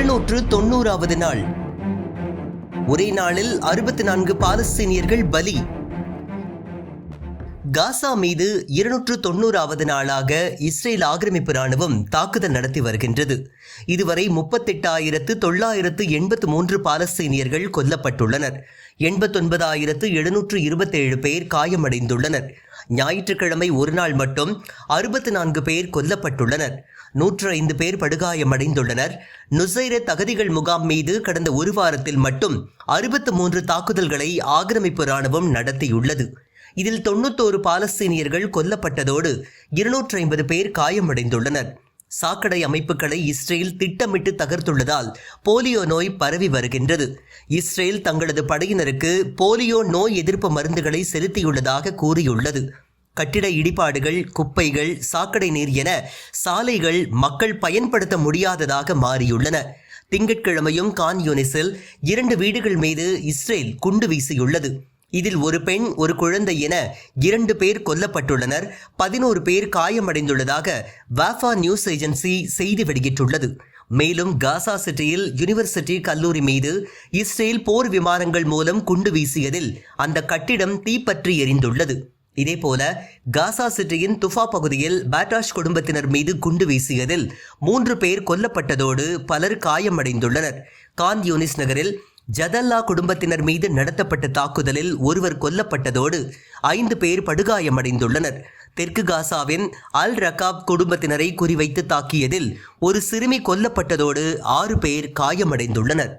இருநூற்று தொண்ணூறாவது நாள். ஒரே நாளில் அறுபத்தி நான்கு பாலஸ்தீனியர்கள் பலி. காசா மீது இருநூற்று தொண்ணூறாவது நாளாக இஸ்ரேல் ஆக்கிரமிப்பு ராணுவம் தாக்குதல் நடத்தி வருகின்றது. இதுவரை முப்பத்தெட்டாயிரத்து தொள்ளாயிரத்து எண்பத்து மூன்று பாலஸ்தீனியர்கள் கொல்லப்பட்டுள்ளனர். எண்பத்தொன்பதாயிரத்து எழுநூற்று இருபத்தேழு பேர் காயமடைந்துள்ளனர். ஞாயிற்றுக்கிழமை ஒரு நாள் மட்டும் அறுபத்து நான்கு பேர் கொல்லப்பட்டுள்ளனர். நூற்று ஐந்து பேர் படுகாயமடைந்துள்ளனர். நுசைரத் அகதிகள் முகாம் மீது கடந்த ஒரு வாரத்தில் மட்டும் அறுபத்து மூன்று தாக்குதல்களை ஆக்கிரமிப்பு ராணுவம் நடத்தியுள்ளது. இதில் தொன்னூத்தோரு பாலஸ்தீனியர்கள் கொல்லப்பட்டதோடு இருநூற்றி ஐம்பது பேர் காயமடைந்துள்ளனர். சாக்கடை அமைப்புகளை இஸ்ரேல் திட்டமிட்டு தகர்த்துள்ளதால் போலியோ நோய் பரவி வருகின்றது. இஸ்ரேல் தங்களது படையினருக்கு போலியோ நோய் எதிர்ப்பு மருந்துகளை செலுத்தியுள்ளதாக கூறியுள்ளது. கட்டிட இடிபாடுகள் குப்பைகள் சாக்கடை நீர் என சாலைகள் மக்கள் பயன்படுத்த முடியாததாக மாறியுள்ளன. திங்கட்கிழமையும் கான் யூனிஸில் இரண்டு வீடுகள் மீது இஸ்ரேல் குண்டு வீசியுள்ளது. இதில் ஒரு பெண் ஒரு குழந்தை என இரண்டு பேர் கொல்லப்பட்டுள்ளனர். பதினோரு பேர் காயமடைந்துள்ளதாக வாஃபா நியூஸ் ஏஜென்சி செய்தி வெளியிட்டுள்ளது. மேலும் காசா சிட்டியில் யுனிவர்சிட்டி கல்லூரி மீது இஸ்ரேல் போர் விமானங்கள் மூலம் குண்டு வீசியதில் அந்த கட்டிடம் தீப்பற்றி எரிந்துள்ளது. இதேபோல காசா சிட்டியின் துஃபா பகுதியில் பேட்டாஷ் குடும்பத்தினர் மீது குண்டு வீசியதில் மூன்று பேர் கொல்லப்பட்டதோடு பலர் காயமடைந்துள்ளனர். கான் யூனிஸ் நகரில் ஜதல்லா குடும்பத்தினர் மீது நடத்தப்பட்ட தாக்குதலில் ஒருவர் கொல்லப்பட்டதோடு ஐந்து பேர் படுகாயமடைந்துள்ளனர். தெற்கு காசாவின் அல் ரகாப் குடும்பத்தினரை குறிவைத்து தாக்கியதில் ஒரு சிறுமி கொல்லப்பட்டதோடு ஆறு பேர் காயமடைந்துள்ளனர்.